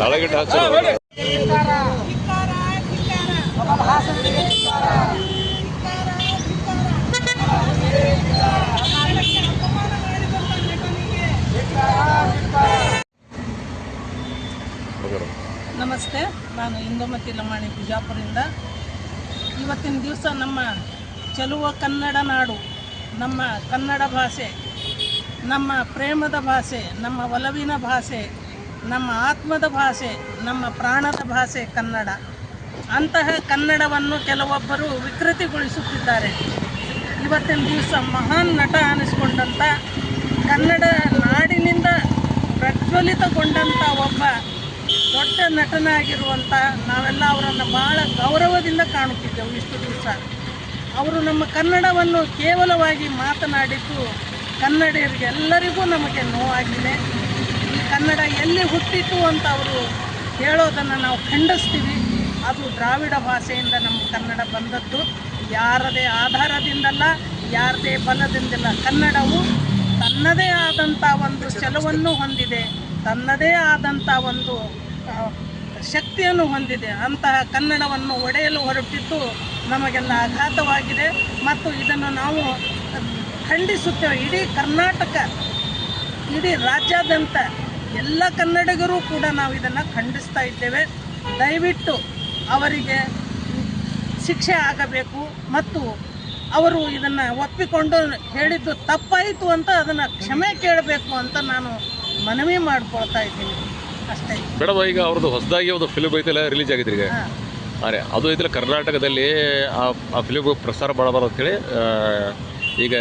ತಳಗಿಟ್ಟು ಹಚ್ಚ ನಮಸ್ತೆ ನಾನು ಇಂದೋಮತಿ ಲಮಾಣಿ ಬಿಜಾಪುರದಿಂದ. ಇವತ್ತಿನ ದಿವಸ ನಮ್ಮ ಚೆಲುವ ಕನ್ನಡ ನಾಡು ನಮ್ಮ ಕನ್ನಡ ಭಾಷೆ ನಮ್ಮ ಪ್ರೇಮದ ಭಾಷೆ ನಮ್ಮ ಒಲವಿನ ಭಾಷೆ ನಮ್ಮ ಆತ್ಮದ ಭಾಷೆ, ನಮ್ಮ ಪ್ರಾಣದ ಭಾಷೆ ಕನ್ನಡ. ಅಂತಹ ಕನ್ನಡವನ್ನು ಕೆಲವೊಬ್ಬರು ವಿಕೃತಿಗೊಳಿಸುತ್ತಿದ್ದಾರೆ. ಇವತ್ತಿನ ದಿವಸ ಮಹಾನ್ ನಟ ಅನಿಸ್ಕೊಂಡಂಥ ಕನ್ನಡ ನಾಡಿನಿಂದ ಪ್ರಜ್ವಲಿತಗೊಂಡಂಥ ಒಬ್ಬ ದೊಡ್ಡ ನಟನಾಗಿರುವಂಥ ನಾವೆಲ್ಲ ಅವರನ್ನು ಬಹಳ ಗೌರವದಿಂದ ಕಾಣುತ್ತಿದ್ದೆವು ಇಷ್ಟು ದಿವಸ. ಅವರು ನಮ್ಮ ಕನ್ನಡವನ್ನು ಕೇವಲವಾಗಿ ಮಾತನಾಡಿದ್ದು ಕನ್ನಡಿಗರಿಗೆಲ್ಲರಿಗೂ ನಮಗೆ ನೋವಾಗಿದೆ. ಕನ್ನಡ ಎಲ್ಲಿ ಹುಟ್ಟಿತು ಅಂತ ಅವರು ಹೇಳೋದನ್ನು ನಾವು ಖಂಡಿಸ್ತೀವಿ. ಅದು ದ್ರಾವಿಡ ಭಾಷೆಯಿಂದ ನಮ್ಮ ಕನ್ನಡ ಬಂದದ್ದು. ಯಾರದೇ ಆಧಾರದಿಂದಲ್ಲ, ಯಾರದೇ ಬಲದಿಂದಲ್ಲ. ಕನ್ನಡವು ತನ್ನದೇ ಆದಂಥ ಒಂದು ಛಲವನ್ನು ಹೊಂದಿದೆ. ತನ್ನದೇ ಆದಂಥ ಒಂದು ಶಕ್ತಿಯನ್ನು ಹೊಂದಿದೆ. ಅಂತಹ ಕನ್ನಡವನ್ನು ಒಡೆಯಲು ಹೊರಟಿದ್ದು ನಮಗೆಲ್ಲ ಆಘಾತವಾಗಿದೆ. ಮತ್ತು ಇದನ್ನು ನಾವು ಖಂಡಿಸುತ್ತೇವೆ. ಇಡೀ ಕರ್ನಾಟಕ, ಇಡೀ ರಾಜ್ಯಾದ್ಯಂತ ಎಲ್ಲ ಕನ್ನಡಿಗರು ಕೂಡ ನಾವು ಇದನ್ನು ಖಂಡಿಸ್ತಾ ಇದ್ದೇವೆ. ದಯವಿಟ್ಟು ಅವರಿಗೆ ಶಿಕ್ಷೆ ಆಗಬೇಕು ಮತ್ತು ಅವರು ಇದನ್ನು ಒಪ್ಪಿಕೊಂಡು ಹೇಳಿದ್ದು ತಪ್ಪಾಯಿತು ಅಂತ ಅದನ್ನು ಕ್ಷಮೆ ಕೇಳಬೇಕು ಅಂತ ನಾನು ಮನವಿ ಮಾಡ್ಕೊಳ್ತಾ ಇದ್ದೀನಿ. ಅಷ್ಟೇ. ಮೇಡಮ್ ಈಗ ಅವ್ರದ್ದು ಹೊಸದಾಗಿ ಒಂದು ಫಿಲ್ಮ್ ಐತಲ್ಲ ರಿಲೀಸ್ ಆಗಿದೆ ಈಗ. ಅರೆ ಅದು ಐತಲ್ಲ ಕರ್ನಾಟಕದಲ್ಲಿ ಆ ಫಿಲ್ಮ್ ಪ್ರಸಾರ ಮಾಡಬಾರ್ದು ಅಂತೇಳಿ ಈಗ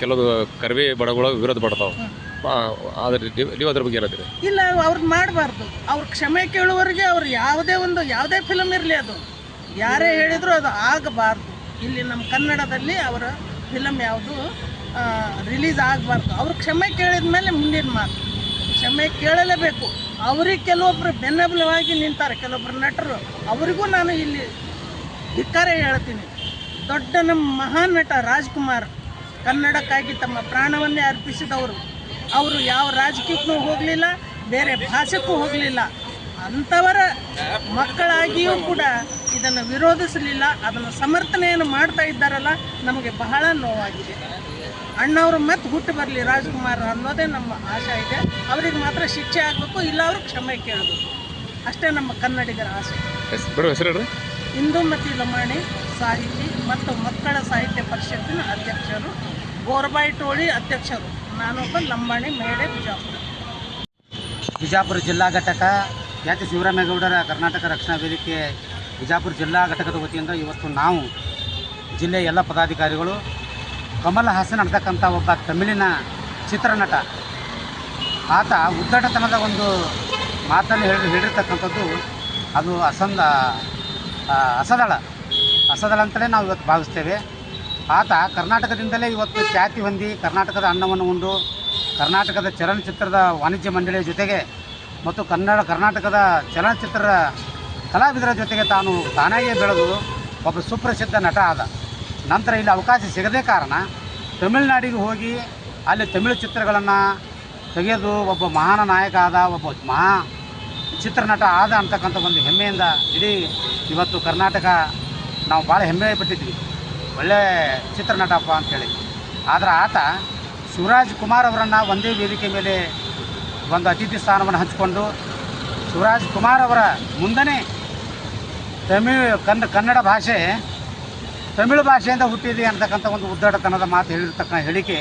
ಕೆಲವು ಕರ್ವೆ ಬಡಗಳು ವಿರೋಧ ಪಡ್ತಾವೆ. ನೀವು- ಅದ್ರ ಬಗ್ಗೆ ಇಲ್ಲ ಅವ್ರದ್ದು ಮಾಡಬಾರ್ದು. ಅವ್ರ ಕ್ಷಮೆ ಕೇಳುವವರೆಗೆ ಅವ್ರು ಯಾವುದೇ ಒಂದು ಯಾವುದೇ ಫಿಲಮ್ ಇರಲಿ ಅದು. ಯಾರೇ ಹೇಳಿದ್ರು ಅದು ಆಗಬಾರ್ದು. ಇಲ್ಲಿ ನಮ್ಮ ಕನ್ನಡದಲ್ಲಿ ಅವರ ಫಿಲಮ್ ಯಾವುದು ರಿಲೀಸ್ ಆಗಬಾರ್ದು. ಅವ್ರು ಕ್ಷಮೆ ಕೇಳಿದ ಮೇಲೆ ಮುಂದಿನ ಮಾತು. ಕ್ಷಮೆ ಕೇಳಲೇಬೇಕು. ಅವ್ರಿಗೆ ಕೆಲವೊಬ್ಬರು ಬೆನ್ನಬಲವಾಗಿ ನಿಂತಾರೆ. ಕೆಲವೊಬ್ಬರು ನಟರು. ಅವರಿಗೂ ನಾನು ಇಲ್ಲಿ ಧಿಕ್ಕಾರ ಹೇಳ್ತೀನಿ. ದೊಡ್ಡ ನಮ್ಮ ಮಹಾನ್ ನಟ ರಾಜ್ಕುಮಾರ್ ಕನ್ನಡಕ್ಕಾಗಿ ತಮ್ಮ ಪ್ರಾಣವನ್ನೇ ಅರ್ಪಿಸಿದವರು ಅವರು ಯಾವ ರಾಜಕೀಯಕ್ಕೂ ಹೋಗಲಿಲ್ಲ ಬೇರೆ ಭಾಷೆಗೂ ಹೋಗಲಿಲ್ಲ. ಅಂಥವರ ಮಕ್ಕಳಾಗಿಯೂ ಕೂಡ ಇದನ್ನು ವಿರೋಧಿಸಲಿಲ್ಲ ಅದನ್ನು ಸಮರ್ಥನೆಯನ್ನು ಮಾಡ್ತಾ ಇದ್ದಾರಲ್ಲ ನಮಗೆ ಬಹಳ ನೋವಾಗಿದೆ. ಅಣ್ಣವರು ಮತ್ತೆ ಹುಟ್ಟು ಬರಲಿ ರಾಜ್ಕುಮಾರ್ ಅನ್ನೋದೇ ನಮ್ಮ ಆಶೆ ಇದೆ. ಅವ್ರಿಗೆ ಮಾತ್ರ ಶಿಕ್ಷೆ ಆಗಬೇಕು ಇಲ್ಲ ಅವರು ಕ್ಷಮೆ ಕೇಳಬೇಕು. ಅಷ್ಟೇ ನಮ್ಮ ಕನ್ನಡಿಗರ ಆಸೆ. ಇಂದುಮತಿ ಲಮಾಣಿ ಸಾಹಿತಿ ಮತ್ತು ಮಕ್ಕಳ ಸಾಹಿತ್ಯ ಪರಿಷತ್ತಿನ ಅಧ್ಯಕ್ಷರು ಗೋರ್ಬಾಯಿ ಟೋಳಿ ಅಧ್ಯಕ್ಷರು. ನಾನೊಬ್ಬ ಲಂಬಾಣಿ ಮೇಡೆ ಬಿಜಾಪುರ. ಬಿಜಾಪುರ ಜಿಲ್ಲಾ ಘಟಕ, ಖ್ಯಾತಿ ಶಿವರಾಮೇಗೌಡರ ಕರ್ನಾಟಕ ರಕ್ಷಣಾ ವೇದಿಕೆ, ಬಿಜಾಪುರ ಜಿಲ್ಲಾ ಘಟಕದ ವತಿಯಿಂದ ಇವತ್ತು ನಾವು ಜಿಲ್ಲೆಯ ಎಲ್ಲ ಪದಾಧಿಕಾರಿಗಳು, ಕಮಲ್ ಹಾಸನ್ ಅಂತಕ್ಕಂಥ ಒಬ್ಬ ತಮಿಳಿನ ಚಿತ್ರನಟ. ಆತ ಉದ್ದಟತನದ ಒಂದು ಮಾತನ್ನು ಹೇಳಿ, ಹೇಳಿರ್ತಕ್ಕಂಥದ್ದು ಅದು ಅಸಂದ ಅಸದಳ. ಅಸದಳ ಅಂತಲೇ ನಾವು ಇವತ್ತು ಭಾವಿಸ್ತೇವೆ. ಆತ ಕರ್ನಾಟಕದಿಂದಲೇ ಇವತ್ತು ಖ್ಯಾತಿ ಹೊಂದಿ ಕರ್ನಾಟಕದ ಅನ್ನವನ್ನು ಉಂಡು, ಕರ್ನಾಟಕದ ಚಲನಚಿತ್ರದ ವಾಣಿಜ್ಯ ಮಂಡಳಿಯ ಜೊತೆಗೆ ಮತ್ತು ಕನ್ನಡ, ಕರ್ನಾಟಕದ ಚಲನಚಿತ್ರ ಕಲಾವಿದರ ಜೊತೆಗೆ ತಾನು ತಾನಾಗಿಯೇ ಬೆಳೆದು ಒಬ್ಬ ಸುಪ್ರಸಿದ್ಧ ನಟ ಆದ. ನಂತರ ಇಲ್ಲಿ ಅವಕಾಶ ಸಿಗದೇ ಕಾರಣ ತಮಿಳುನಾಡಿಗೆ ಹೋಗಿ ಅಲ್ಲಿ ತಮಿಳು ಚಿತ್ರಗಳನ್ನು ತೆಗೆದು ಒಬ್ಬ ಮಹಾನ ನಾಯಕ ಆದ, ಒಬ್ಬ ಮಹಾ ಚಿತ್ರನಟ ಆದ ಅಂತಕ್ಕಂಥ ಒಂದು ಹೆಮ್ಮೆಯಿಂದ ಇಡೀ ಇವತ್ತು ಕರ್ನಾಟಕ ನಾವು ಭಾಳ ಹೆಮ್ಮೆ ಪಟ್ಟಿದ್ವಿ ಒಳ್ಳೆ ಚಿತ್ರನಟಪ್ಪ ಅಂಥೇಳಿ ಆದರೆ ಆತ ಶಿವರಾಜ್ ಕುಮಾರ್ ಅವರನ್ನು ಒಂದೇ ವೇದಿಕೆ ಮೇಲೆ ಒಂದು ಅತಿಥಿ ಸ್ಥಾನವನ್ನು ಹಂಚಿಕೊಂಡು ಶಿವರಾಜ್ ಕುಮಾರ್ ಅವರ ಮುಂದನೇ ತಮಿಳ್ ಕನ್ನ ಕನ್ನಡ ಭಾಷೆ, ತಮಿಳು ಭಾಷೆಯಿಂದ ಹುಟ್ಟಿದೆ ಅಂತಕ್ಕಂಥ ಒಂದು ಉದ್ದಟತನದ ಮಾತು ಹೇಳಿರ್ತಕ್ಕ ಹೇಳಿಕೆ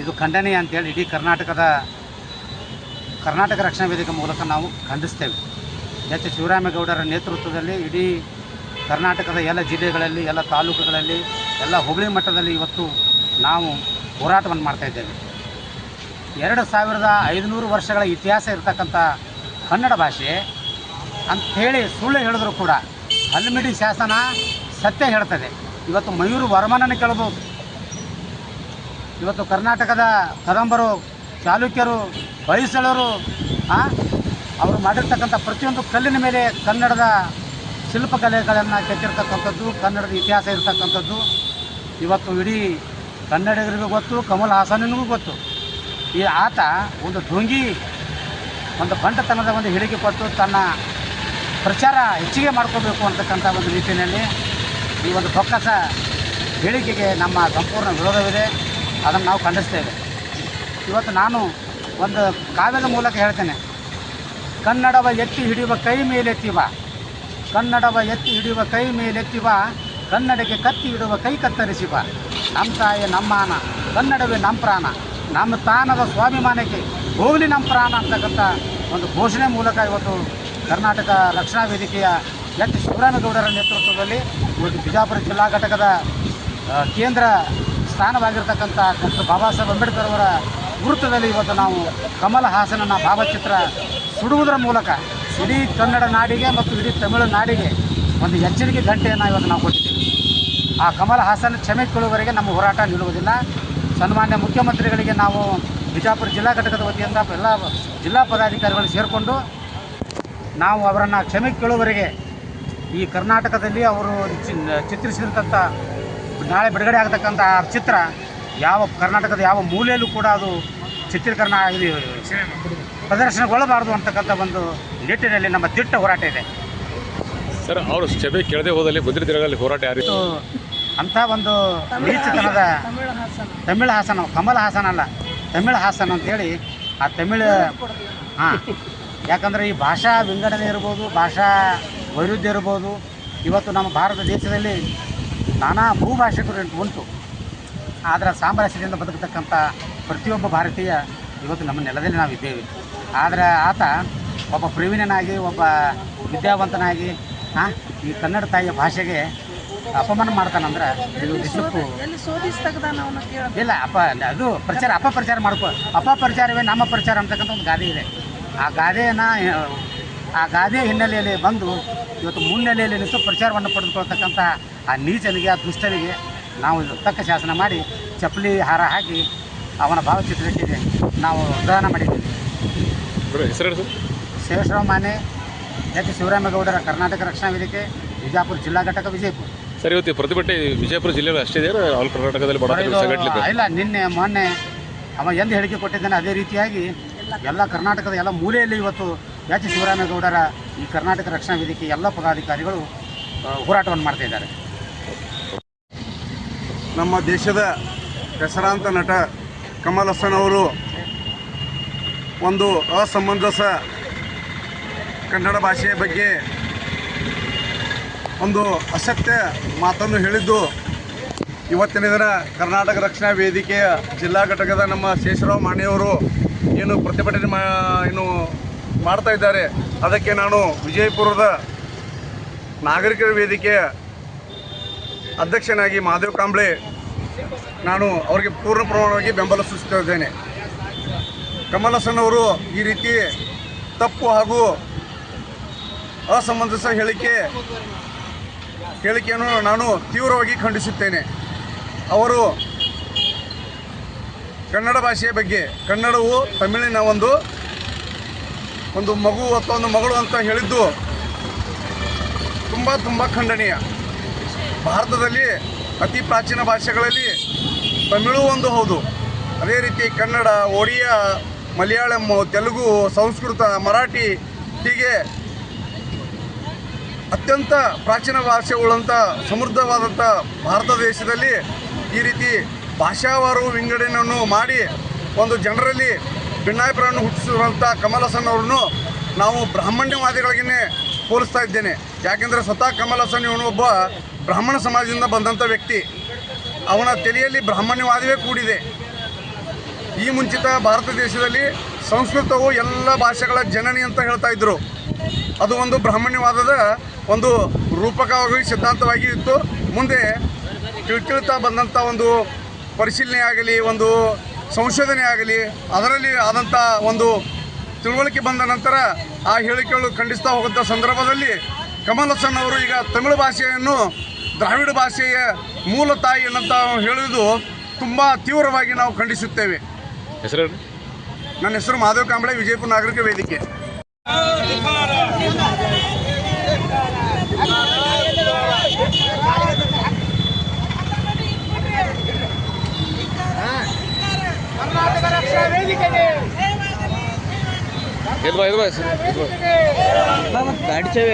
ಇದು ಖಂಡನೀಯ ಅಂತೇಳಿ ಇಡೀ ಕರ್ನಾಟಕದ, ಕರ್ನಾಟಕ ರಕ್ಷಣಾ ವೇದಿಕೆ ಮೂಲಕ ನಾವು ಖಂಡಿಸ್ತೇವೆ. ಎಚ್. ಶಿವರಾಮೇಗೌಡರ ನೇತೃತ್ವದಲ್ಲಿ ಇಡೀ ಕರ್ನಾಟಕದ ಎಲ್ಲ ಜಿಲ್ಲೆಗಳಲ್ಲಿ, ಎಲ್ಲ ತಾಲೂಕುಗಳಲ್ಲಿ, ಎಲ್ಲ ಹೋಬಳಿ ಮಟ್ಟದಲ್ಲಿ ಇವತ್ತು ನಾವು ಹೋರಾಟವನ್ನು ಮಾಡ್ತಾ ಇದ್ದೇವೆ. ಎರಡು ಸಾವಿರದ ಐದುನೂರು ವರ್ಷಗಳ ಇತಿಹಾಸ ಇರತಕ್ಕಂಥ ಕನ್ನಡ ಭಾಷೆ, ಅಂಥೇಳಿ ಸುಳ್ಳು ಹೇಳಿದ್ರು ಕೂಡ ಹಲ್ಮಿಡಿ ಶಾಸನ ಸತ್ಯ ಹೇಳ್ತದೆ. ಇವತ್ತು ಮಯೂರು ವರ್ಮನನ್ನು ಕೇಳ್ಬೋದು. ಇವತ್ತು ಕರ್ನಾಟಕದ ಕದಂಬರು, ಚಾಲುಕ್ಯರು ಹೊಯ್ಸಳರು ಅವರು ಮಾಡಿರ್ತಕ್ಕಂಥ ಪ್ರತಿಯೊಂದು ಕಲ್ಲಿನ ಮೇಲೆ ಕನ್ನಡದ ಶಿಲ್ಪಕಲೆಗಳನ್ನು ಕೆತ್ತಿರ್ತಕ್ಕಂಥದ್ದು, ಕನ್ನಡದ ಇತಿಹಾಸ ಇರ್ತಕ್ಕಂಥದ್ದು. ಇವತ್ತು ಇಡೀ ಕನ್ನಡಿಗರಿಗೂ ಗೊತ್ತು, ಕಮಲ್ ಹಾಸನಿಗೂ ಗೊತ್ತು. ಈ ಆತ ಒಂದು ಢೋಂಗಿ, ಒಂದು ಬಂಟತನದ ಒಂದು ಹೇಳಿಕೆ ಕೊಟ್ಟು ತನ್ನ ಪ್ರಚಾರ ಹೆಚ್ಚಿಗೆ ಮಾಡ್ಕೋಬೇಕು ಅಂತಕ್ಕಂಥ ಒಂದು ನಿಟ್ಟಿನಲ್ಲಿ ಈ ಒಂದು ಬೊಕ್ಕಸ ಹೇಳಿಕೆಗೆ ನಮ್ಮ ಸಂಪೂರ್ಣ ವಿರೋಧವಿದೆ. ಅದನ್ನು ನಾವು ಖಂಡಿಸ್ತೇವೆ. ಇವತ್ತು ನಾನು ಒಂದು ಕಾವ್ಯದ ಮೂಲಕ ಹೇಳ್ತೇನೆ. ಕನ್ನಡವ ಎತ್ತಿ ಹಿಡಿಯುವ ಕೈ ಮೇಲೆತ್ತಿವ ಕನ್ನಡವ ಎತ್ತಿ ಹಿಡಿಯುವ ಕೈ ಮೇಲೆತ್ತಿವ, ಕನ್ನಡಕ್ಕೆ ಕತ್ತಿ ಇಡುವ ಕೈ ಕತ್ತರಿಸಿವ. ನಮ್ಮ ತಾಯಿ ನಮ್ಮಾನ ಕನ್ನಡವೇ ನಮ್ಮ ಪ್ರಾಣ. ನಮ್ಮ ತಾನದ ಸ್ವಾಭಿಮಾನಕ್ಕೆ ಹೋಗಲಿ ನಮ್ಮ ಪ್ರಾಣ ಅಂತಕ್ಕಂಥ ಒಂದು ಘೋಷಣೆ ಮೂಲಕ ಇವತ್ತು ಕರ್ನಾಟಕ ರಕ್ಷಣಾ ವೇದಿಕೆಯ ಎಚ್. ಶಿವರಾಮೇಗೌಡರ ನೇತೃತ್ವದಲ್ಲಿ ಇವತ್ತು ಬಿಜಾಪುರ ಜಿಲ್ಲಾ ಘಟಕದ ಕೇಂದ್ರ ಸ್ಥಾನವಾಗಿರ್ತಕ್ಕಂಥ ಡಾಕ್ಟರ್ ಬಾಬಾ ಸಾಹೇಬ್ ಅಂಬೇಡ್ಕರ್ ಅವರ ಗುರುತದಲ್ಲಿ ಇವತ್ತು ನಾವು ಕಮಲ ಹಾಸನನ ಭಾವಚಿತ್ರ ಸುಡುವುದರ ಮೂಲಕ ಇಡೀ ಕನ್ನಡ ನಾಡಿಗೆ ಮತ್ತು ಇಡೀ ತಮಿಳು ನಾಡಿಗೆ ಒಂದು ಎಚ್ಚರಿಕೆ ಗಂಟೆಯನ್ನು ಇವತ್ತು ನಾವು ಕೊಟ್ಟಿದ್ದೀವಿ. ಆ ಕಮಲ ಹಾಸನ್ ಕ್ಷಮೆ ಕೇಳುವವರೆಗೆ ನಮ್ಮ ಹೋರಾಟ ನಿಲ್ಲುವುದಿಲ್ಲ. ಸನ್ಮಾನ್ಯ ಮುಖ್ಯಮಂತ್ರಿಗಳಿಗೆ ನಾವು ಬಿಜಾಪುರ ಜಿಲ್ಲಾ ಘಟಕದ ವತಿಯಿಂದ ಎಲ್ಲ ಜಿಲ್ಲಾ ಪದಾಧಿಕಾರಿಗಳು ಸೇರಿಕೊಂಡು ನಾವು ಅವರನ್ನು ಕ್ಷಮೆ ಕೇಳುವವರೆಗೆ ಈ ಕರ್ನಾಟಕದಲ್ಲಿ ಅವರು ಚಿ- ಚಿತ್ರಿಸಿದಂಥ ನಾಳೆ ಬಿಡುಗಡೆ ಆಗತಕ್ಕಂಥ ಚಿತ್ರ ಯಾವ ಕರ್ನಾಟಕದ ಯಾವ ಮೂಲೆಯಲ್ಲೂ ಕೂಡ ಅದು ಚಿತ್ರೀಕರಣ ಇದು ಪ್ರದರ್ಶನಗೊಳ್ಳಬಾರದು ಅಂತಕ್ಕಂಥ ಒಂದು ನಿಟ್ಟಿನಲ್ಲಿ ನಮ್ಮ ದಿಟ್ಟ ಹೋರಾಟ ಇದೆ. ಸರ್ ಅವರು ಸಭೆ ಕೇಳದೆ ಹೋದಲ್ಲಿ ಮುಂದಿನ ದಿನಗಳಲ್ಲಿ ಹೋರಾಟ ಯಾರು? ಅಂಥ ಒಂದು ನೀಚತನದ ತಮಿಳು ಹಾಸನ ತಮಿಳು ಹಾಸನ ಕಮಲ ಹಾಸನ ಅಲ್ಲ ತಮಿಳು ಹಾಸನ ಅಂತೇಳಿ ಆ ತಮಿಳು ಹಾಂ ಯಾಕಂದರೆ ಈ ಭಾಷಾ ವಿಂಗಡಣೆ ಇರ್ಬೋದು ಭಾಷಾ ವೈರುಧ್ಯ ಇರ್ಬೋದು ಇವತ್ತು ನಮ್ಮ ಭಾರತ ದೇಶದಲ್ಲಿ ನಾನಾ ಭೂಭಾಷಿಕರು ಉಂಟು. ಆದರೆ ಸಾಮರಸ್ಯದಿಂದ ಬದುಕತಕ್ಕಂಥ ಪ್ರತಿಯೊಬ್ಬ ಭಾರತೀಯ ಇವತ್ತು ನಮ್ಮ ನೆಲದಲ್ಲಿ ನಾವು ಇದ್ದೇವೆ. ಆದರೆ ಆತ ಒಬ್ಬ ಪ್ರವೀಣನಾಗಿ ಒಬ್ಬ ವಿದ್ಯಾವಂತನಾಗಿ ಹಾಂ ಈ ಕನ್ನಡ ತಾಯಿಯ ಭಾಷೆಗೆ ಅಪಮಾನ ಮಾಡ್ತಾನಂದ್ರೆ ಇಲ್ಲ ಅಪ ಅದು ಪ್ರಚಾರ ಅಪಪ್ರಚಾರ ಮಾಡ್ಕೊ ಅಪಪ್ರಚಾರವೇ ನಮ್ಮ ಪ್ರಚಾರ ಅಂತಕ್ಕಂಥ ಒಂದು ಗಾದೆ ಇದೆ. ಆ ಗಾದೆಯನ್ನು ಆ ಗಾದೆ ಹಿನ್ನೆಲೆಯಲ್ಲಿ ಬಂದು ಇವತ್ತು ಮುನ್ನೆಲೆಯಲ್ಲಿ ನಿಂತು ಪ್ರಚಾರವನ್ನು ಪಡೆದುಕೊಳ್ತಕ್ಕಂಥ ಆ ನೀಚನಿಗೆ ಆ ದುಷ್ಟನಿಗೆ ನಾವು ತಕ್ಕ ಶಾಸನ ಮಾಡಿ ಚಪ್ಪಲಿ ಹಾರ ಹಾಕಿ ಅವನ ಭಾವಚಿತ್ರಕ್ಕೆ ನಾವು ದಹನ ಮಾಡಿದ್ದೀವಿ. ಶೇಷರಾವ್ ಮಾನೆ ಎಚ್. ಶಿವರಾಮೇಗೌಡರ ಕರ್ನಾಟಕ ರಕ್ಷಣಾ ವೇದಿಕೆ ವಿಜಾಪುರ ಜಿಲ್ಲಾ ಘಟಕ ವಿಜಯಪುರ. ಸರ್ ಇವತ್ತು ಪ್ರತಿಭಟನೆ ವಿಜಯಪುರ ಜಿಲ್ಲೆಯಲ್ಲಿ ಅಷ್ಟೇ ಇದೆ ಆಲ್ ಕರ್ನಾಟಕದಲ್ಲಿ ಇಲ್ಲ ನಿನ್ನೆ ಮೊನ್ನೆ ಅವ ಎಂದು ಹೇಳಿಕೆ ಕೊಟ್ಟಿದ್ದಾನೆ ಅದೇ ರೀತಿಯಾಗಿ ಎಲ್ಲ ಕರ್ನಾಟಕದ ಎಲ್ಲ ಮೂಲೆಯಲ್ಲಿ ಇವತ್ತು ಎಚ್. ಶಿವರಾಮೇಗೌಡರ ಈ ಕರ್ನಾಟಕ ರಕ್ಷಣಾ ವೇದಿಕೆ ಎಲ್ಲ ಪದಾಧಿಕಾರಿಗಳು ಹೋರಾಟವನ್ನು ಮಾಡ್ತಾ ಇದ್ದಾರೆ. ನಮ್ಮ ದೇಶದ ಹೆಸರಾಂತ ನಟ ಕಮಲ್ ಅವರು ಒಂದು ಅಸಮಂಜಸ ಕನ್ನಡ ಭಾಷೆಯ ಬಗ್ಗೆ ಒಂದು ಅಸತ್ಯ ಮಾತನ್ನು ಹೇಳಿದ್ದು. ಇವತ್ತಿನ ದಿನ ಕರ್ನಾಟಕ ರಕ್ಷಣಾ ವೇದಿಕೆಯ ಜಿಲ್ಲಾ ಘಟಕದ ನಮ್ಮ ಶೇಷರಾವ್ ಮಾಣಿಯವರು ಏನು ಪ್ರತಿಭಟನೆ ಮಾ ಏನು ಮಾಡ್ತಾ ಇದ್ದಾರೆ. ಅದಕ್ಕೆ ನಾನು ವಿಜಯಪುರದ ನಾಗರಿಕರ ವೇದಿಕೆಯ ಅಧ್ಯಕ್ಷನಾಗಿ ಮಹಾದೇವ್ ಕಾಂಬ್ಳೆ ನಾನು ಅವರಿಗೆ ಪೂರ್ಣ ಪ್ರಮಾಣವಾಗಿ ಬೆಂಬಲ ಸೂಚಿಸ್ತಾ ಇದ್ದೇನೆ. ಕಮಲ್ ಅವರು ಈ ರೀತಿ ತಪ್ಪು ಹಾಗೂ ಅಸಂಬಂಧಿಸ ಹೇಳಿಕೆ, ಹೇಳಿಕೆಯನ್ನು ನಾನು ತೀವ್ರವಾಗಿ ಖಂಡಿಸುತ್ತೇನೆ. ಅವರು ಕನ್ನಡ ಭಾಷೆಯ ಬಗ್ಗೆ, ಕನ್ನಡವು ತಮಿಳಿನ ಒಂದು ಒಂದು ಮಗು ಅಥವಾ ಒಂದು ಮಗಳು ಅಂತ ಹೇಳಿದ್ದು ತುಂಬ ತುಂಬ ಖಂಡನೀಯ. ಭಾರತದಲ್ಲಿ ಅತಿ ಪ್ರಾಚೀನ ಭಾಷೆಗಳಲ್ಲಿ ತಮಿಳು ಒಂದು ಹೌದು. ಅದೇ ರೀತಿ ಕನ್ನಡ ಒಡಿಯಾ ಮಲಯಾಳಂ, ತೆಲುಗು, ಸಂಸ್ಕೃತ, ಮರಾಠಿ ಹೀಗೆ ಅತ್ಯಂತ ಪ್ರಾಚೀನ ಭಾಷೆಗಳಂಥ ಸಮೃದ್ಧವಾದಂಥ ಭಾರತ ದೇಶದಲ್ಲಿ ಈ ರೀತಿ ಭಾಷಾವಾರು ವಿಂಗಡಣೆಯನ್ನು ಮಾಡಿ ಒಂದು ಜನರಲ್ಲಿ ಭಿನ್ನಾಭಿಪ್ರಾಯವನ್ನು ಹುಟ್ಟಿಸಿರುವಂಥ ಕಮಲ್ ಹಾಸನ್ ಅವರನ್ನು ನಾವು ಬ್ರಾಹ್ಮಣ್ಯವಾದಿಗಳಿಗೇ ಹೋಲಿಸ್ತಾ ಇದ್ದೇನೆ. ಯಾಕೆಂದರೆ ಸ್ವತಃ ಕಮಲ್ ಹಾಸನ್ ಇವನು ಒಬ್ಬ ಬ್ರಾಹ್ಮಣ ಸಮಾಜದಿಂದ ಬಂದಂಥ ವ್ಯಕ್ತಿ. ಅವನ ತೆಲೆಯಲ್ಲಿ ಬ್ರಾಹ್ಮಣ್ಯವಾದವೇ ಕೂಡಿದೆ. ಈ ಮುಂಚಿತ ಭಾರತ ದೇಶದಲ್ಲಿ ಸಂಸ್ಕೃತವು ಎಲ್ಲ ಭಾಷೆಗಳ ಜನನಿ ಅಂತ ಹೇಳ್ತಾ ಇದ್ರು. ಅದು ಒಂದು ಬ್ರಾಹ್ಮಣ್ಯವಾದದ ಒಂದು ರೂಪಕವಾಗಿ ಸಿದ್ಧಾಂತವಾಗಿ ಇತ್ತು ಮುಂದೆ ತಿಳ್ತಿಳ್ತಾ ಬಂದಂಥ ಒಂದು ಪರಿಶೀಲನೆ ಆಗಲಿ ಒಂದು ಸಂಶೋಧನೆ ಆಗಲಿ ಅದರಲ್ಲಿ ಆದಂಥ ಒಂದು ತಿಳುವಳಿಕೆ ಬಂದ ನಂತರ ಆ ಹೇಳಿಕೆಗಳು ಖಂಡಿಸ್ತಾ ಹೋಗುವಂಥ ಸಂದರ್ಭದಲ್ಲಿ ಕಮಲ್ ಹಾಸನ್ ಅವರು ಈಗ ತಮಿಳು ಭಾಷೆಯನ್ನು ದ್ರಾವಿಡ ಭಾಷೆಯ ಮೂಲ ತಾಯಿ ಅಂತ ಹೇಳುವುದು ತುಂಬ ತೀವ್ರವಾಗಿ ನಾವು ಖಂಡಿಸುತ್ತೇವೆ. ಹೆಸರು ನನ್ನ ಹೆಸರು ಮಾಧವ್ ಕಾಂಬಳೆ ವಿಜಯಪುರ ನಾಗರಿಕ ವೇದಿಕೆ. ಇದು ಬಾ ಗಾಡಿ ಚಾವಿ